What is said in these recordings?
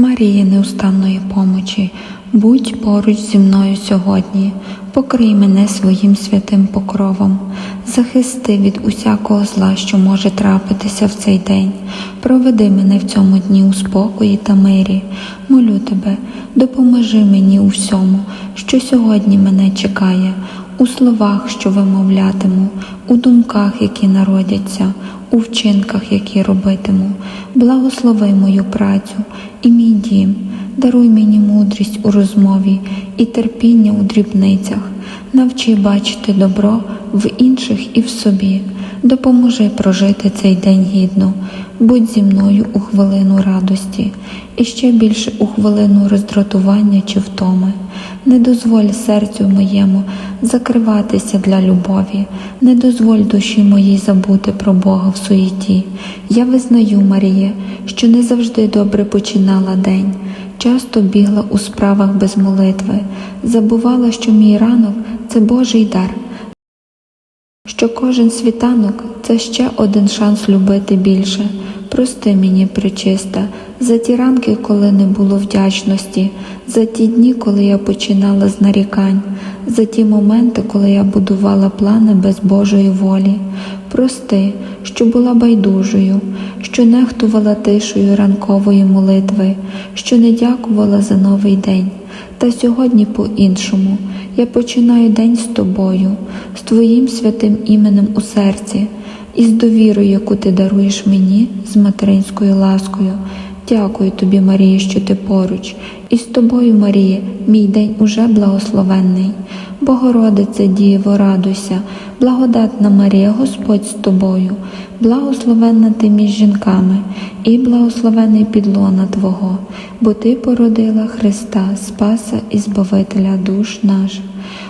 Марія неустанної помочі, будь поруч зі мною сьогодні, покрий мене своїм святим покровом, захисти від усякого зла, що може трапитися в цей день. Проведи мене в цьому дні у спокої та мирі. Молю тебе, допоможи мені у всьому, що сьогодні мене чекає, у словах, що вимовлятиму, у думках, які народяться, у вчинках, які робитиму. Благослови мою працю і мій дім, даруй мені мудрість у розмові і терпіння у дрібницях, навчи бачити добро в інших і в собі, допоможи прожити цей день гідно, будь зі мною у хвилину радості. І ще більше у хвилину роздратування чи втоми. Не дозволь серцю моєму закриватися для любові, не дозволь душі моїй забути про Бога в суєті. Я визнаю, Маріє, що не завжди добре починала день, часто бігла у справах без молитви, забувала, що мій ранок це Божий дар, що кожен світанок це ще один шанс любити більше. Прости мені, причиста, за ті ранки, коли не було вдячності, за ті дні, коли я починала з нарікань, за ті моменти, коли я будувала плани без Божої волі. Прости, що була байдужою, що нехтувала тишою ранкової молитви, що не дякувала за новий день. Та сьогодні по-іншому я починаю день з тобою, з твоїм святим іменем у серці і з довірою, яку ти даруєш мені з материнською ласкою. Дякую тобі, Марія, що ти поруч, і з тобою, Марія, мій день уже благословенний. Богородице, Діво, радуйся, благодатна Марія, Господь з тобою, благословенна ти між жінками, і благословений підлона Твого, бо Ти породила Христа, Спаса і Збавителя душ наших.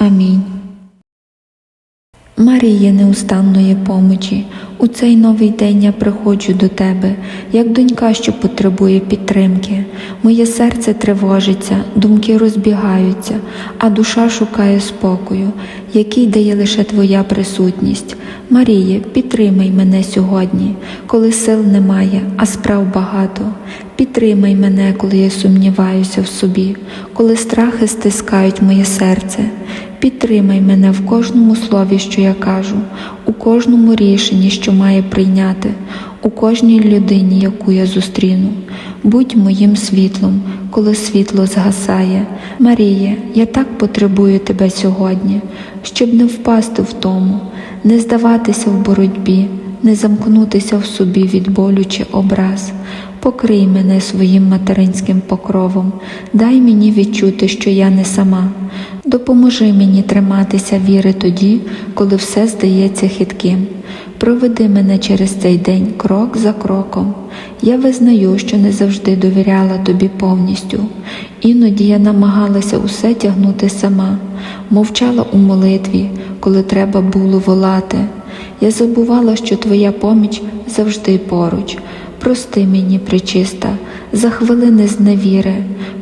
Амінь. Маріє неустанної помочі, у цей новий день я приходжу до тебе, як донька, що потребує підтримки. Моє серце тривожиться, думки розбігаються, а душа шукає спокою, який дає лише Твоя присутність. Маріє, підтримай мене сьогодні, коли сил немає, а справ багато. Підтримай мене, коли я сумніваюся в собі, коли страхи стискають моє серце. Підтримай мене в кожному слові, що я кажу, у кожному рішенні, що має прийняти, у кожній людині, яку я зустріну. Будь моїм світлом, коли світло згасає. Марія, я так потребую тебе сьогодні, щоб не впасти в тому, не здаватися в боротьбі, не замкнутися в собі від болю чи образ. Покрий мене своїм материнським покровом, дай мені відчути, що я не сама. Допоможи мені триматися віри тоді, коли все здається хитким. Проведи мене через цей день крок за кроком. Я визнаю, що не завжди довіряла тобі повністю. Іноді я намагалася усе тягнути сама, мовчала у молитві, коли треба було волати. Я забувала, що твоя поміч завжди поруч. Прости мені, причиста, за хвилини зневіри,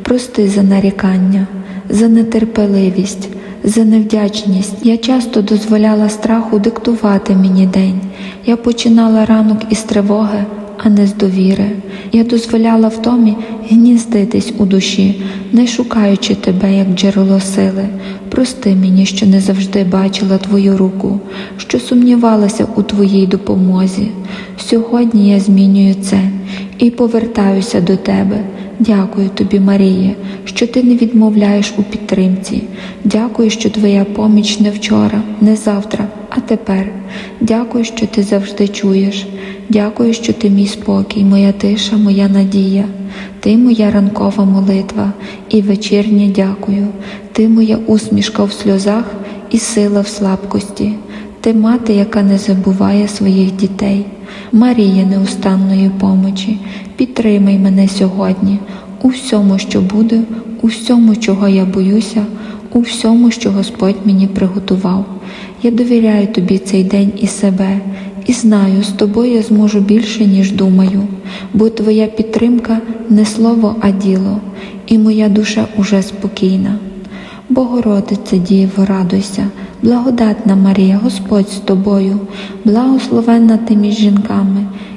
прости за нарікання, за нетерпеливість, за невдячність. Я часто дозволяла страху диктувати мені день. Я починала ранок із тривоги, а не з довіри. Я дозволяла втомі гніздитись у душі, не шукаючи тебе, як джерело сили. Прости мені, що не завжди бачила твою руку, що сумнівалася у твоїй допомозі. Сьогодні я змінюю це і повертаюся до тебе. Дякую тобі, Марія, що ти не відмовляєш у підтримці. Дякую, що твоя поміч не вчора, не завтра, а тепер. Дякую, що ти завжди чуєш. Дякую, що ти мій спокій, моя тиша, моя надія. Ти моя ранкова молитва і вечірнє дякую. Ти моя усмішка в сльозах і сила в слабкості. Ти мати, яка не забуває своїх дітей. Марія неустанної помочі, підтримай мене сьогодні у всьому, що буде, у всьому, чого я боюся, у всьому, що Господь мені приготував. Я довіряю тобі цей день і себе, і знаю, з тобою я зможу більше, ніж думаю, бо твоя підтримка не слово, а діло, і моя душа уже спокійна. Богородице Діво, радуйся, благодатна Марія, Господь з тобою, благословенна ти між жінками,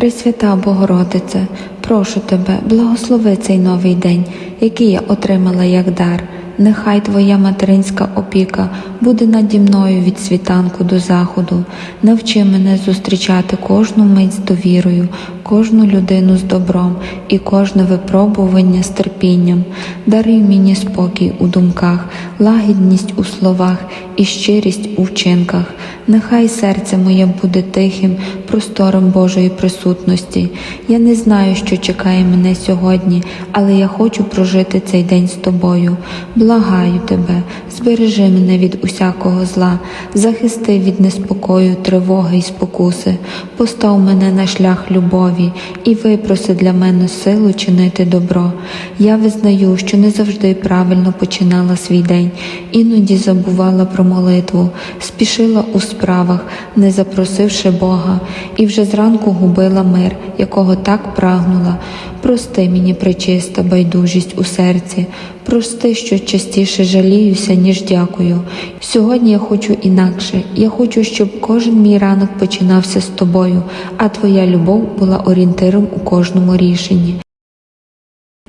Пресвята Богородице, прошу тебе, благослови цей новий день, який я отримала як дар. Нехай Твоя материнська опіка буде наді мною від світанку до заходу. Навчи мене зустрічати кожну мить з довірою, кожну людину з добром і кожне випробування з терпінням. Даруй мені спокій у думках, лагідність у словах і щирість у вчинках. Нехай серце моє буде тихим, простором Божої присутності. Я не знаю, що чекає мене сьогодні, але я хочу прожити цей день з тобою. Благаю тебе, збережи мене від усякого зла, захисти від неспокою, тривоги і спокуси, постав мене на шлях любові і випроси для мене силу чинити добро. Я визнаю, що не завжди правильно починала свій день, іноді забувала про молитву, спішила у справах, не запросивши Бога, і вже зранку губила мир, якого так прагнула. Прости мені, причиста байдужість у серці, прости, що частіше жаліюся, ніж дякую. Сьогодні я хочу інакше. Я хочу, щоб кожен мій ранок починався з тобою, а твоя любов була орієнтиром у кожному рішенні.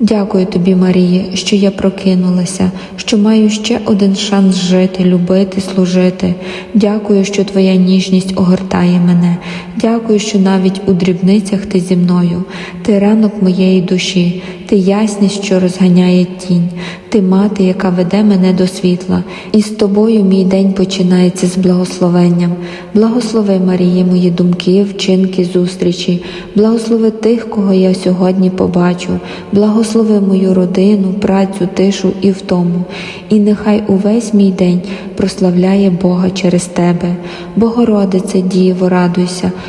Дякую тобі, Марія, що я прокинулася, що маю ще один шанс жити, любити, служити. Дякую, що твоя ніжність огортає мене. Дякую, що навіть у дрібницях ти зі мною. Ти ранок моєї душі, ти ясність, що розганяє тінь. Ти мати, яка веде мене до світла, і з тобою мій день починається з благословенням. Благослови, Марії, мої думки, вчинки, зустрічі, благослови тих, кого я сьогодні побачу, благослови мою родину, працю, тишу і втому. І нехай увесь мій день прославляє Бога через тебе. Богородице, Діво, радуйся,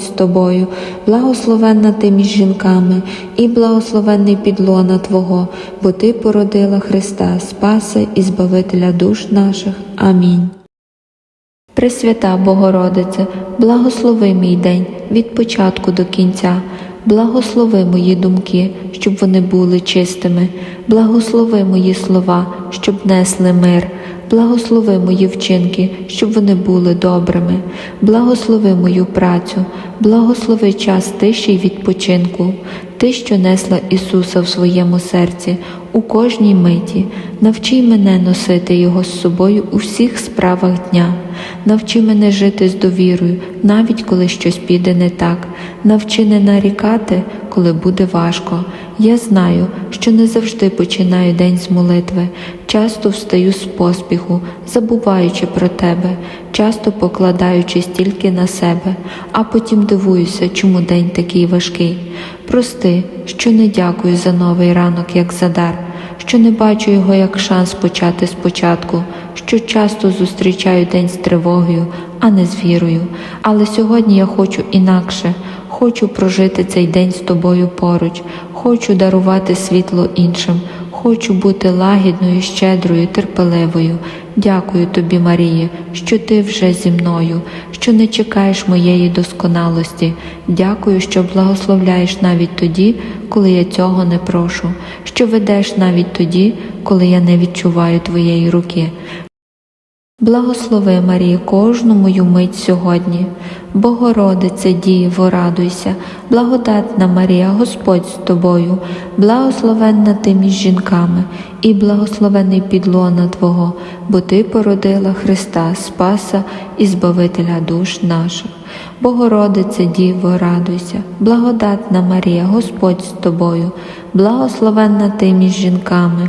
з тобою, благословенна ти між жінками, і благословенний підлона Твого, бо Ти породила Христа, Спаса і Збавителя душ наших. Амінь. Пресвята Богородице, благослови мій день від початку до кінця, благослови мої думки, щоб вони були чистими, благослови мої слова, щоб несли мир, благослови мої вчинки, щоб вони були добрими, благослови мою працю, благослови час тиші й відпочинку, ти, що несла Ісуса в своєму серці у кожній миті, навчи мене носити Його з собою у всіх справах дня. Навчи мене жити з довірою, навіть коли щось піде не так. Навчи не нарікати, коли буде важко. Я знаю, що не завжди починаю день з молитви, часто встаю з поспіху, забуваючи про тебе, часто покладаючись тільки на себе, а потім дивуюся, чому день такий важкий. Прости, що не дякую за новий ранок, як за дар, що не бачу його як шанс почати спочатку, що часто зустрічаю день з тривогою, а не з вірою. Але сьогодні я хочу інакше. Хочу прожити цей день з тобою поруч, хочу дарувати світло іншим, хочу бути лагідною, щедрою, терпеливою. Дякую тобі, Маріє, що ти вже зі мною, що не чекаєш моєї досконалості. Дякую, що благословляєш навіть тоді, коли я цього не прошу, що ведеш навіть тоді, коли я не відчуваю твоєї руки. Благослови, Марія, кожну мою мить сьогодні. Богородице Діво, радуйся, благодатна Марія, Господь з тобою, благословенна ти між жінками, і благословений підлона Твого, бо Ти породила Христа, Спаса і Збавителя душ наших. Богородице Діво, радуйся, благодатна Марія, Господь з тобою, благословенна ти між жінками,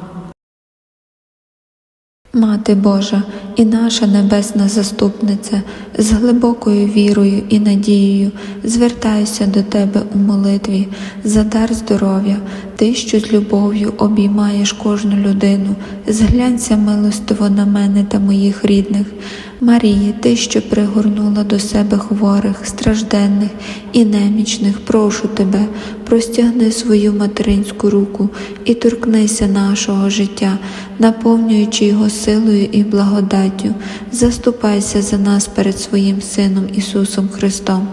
Мати Божа і наша небесна заступниця, з глибокою вірою і надією звертаюся до Тебе у молитві. За дар здоров'я, Ти, що з любов'ю обіймаєш кожну людину, зглянься милостиво на мене та моїх рідних. Марії, Ти, що пригорнула до себе хворих, стражденних і немічних, прошу Тебе, простягни свою материнську руку і торкнися нашого життя, наповнюючи його силою і благодаттю. Заступайся за нас перед своїм Сином Ісусом Христом.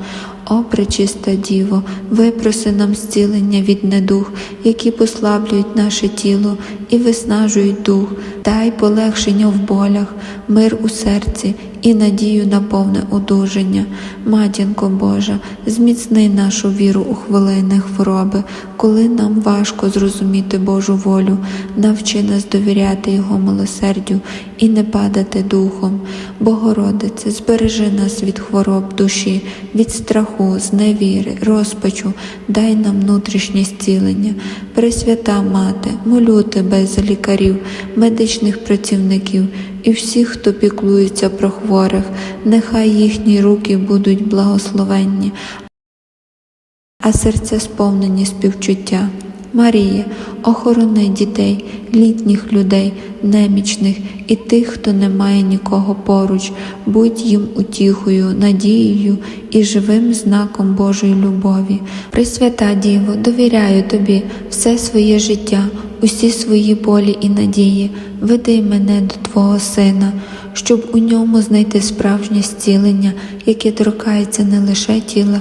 О, пречиста Діво, випроси нам зцілення від недух, які послаблюють наше тіло і виснажують дух, дай полегшення в болях, мир у серці і надію на повне одужання. Матінко Божа, зміцни нашу віру у хвилини хвороби, коли нам важко зрозуміти Божу волю, навчи нас довіряти Його милосердю і не падати духом. Богородице, збережи нас від хвороб душі, від страху, зневіри, розпачу, дай нам внутрішнє зцілення. Пресвята Мати, молю тебе за лікарів, медичних працівників і всіх, хто піклується про хворих, нехай їхні руки будуть благословенні, а серця сповнені співчуття. Марія, охорони дітей, літніх людей, немічних і тих, хто не має нікого поруч, будь їм утіхою, надією і живим знаком Божої любові. Пресвята Діво, довіряю тобі все своє життя, усі свої болі і надії, веди мене до Твого Сина, щоб у ньому знайти справжнє зцілення, яке торкається не лише тіла,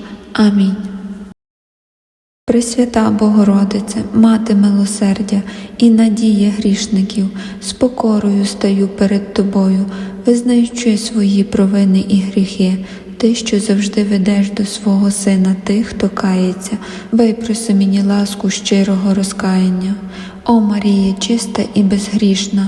Амінь. Пресвята Богородице, Мати милосердя і надія грішників, з покорою стаю перед Тобою, визнаючи свої провини і гріхи, Ти, що завжди ведеш до свого Сина тих, хто кається, випроси мені ласку щирого розкаяння. О Марія, чиста і безгрішна,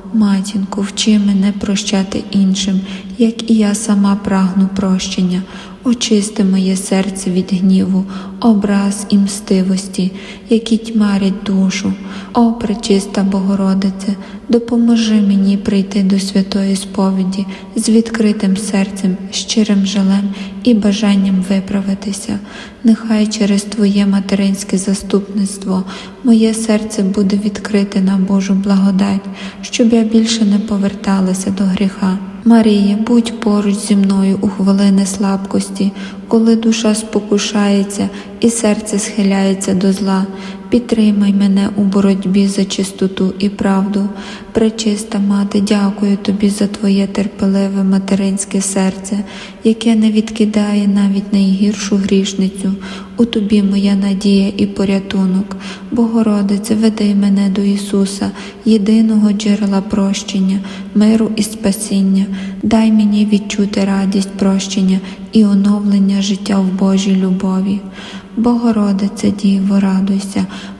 Матінко, вчи мене прощати іншим, як і я сама прагну прощення. Очисти моє серце від гніву, образ і мстивості, які тьмарять душу. О, пречиста Богородице, допоможи мені прийти до святої сповіді з відкритим серцем, щирим жалем і бажанням виправитися. Нехай через Твоє материнське заступництво моє серце буде відкрите на Божу благодать, щоб я більше не поверталася до гріха. Марія, будь поруч зі мною у хвилини слабкості, коли душа спокушається і серце схиляється до зла. Підтримай мене у боротьбі за чистоту і правду. Пречиста мати, дякую тобі за твоє терпеливе материнське серце, яке не відкидає навіть найгіршу грішницю. У тобі моя надія і порятунок. Богородице, веди мене до Ісуса, єдиного джерела прощення, миру і спасіння. Дай мені відчути радість прощення і оновлення життя в Божій любові. Богородице Діво, радуйся,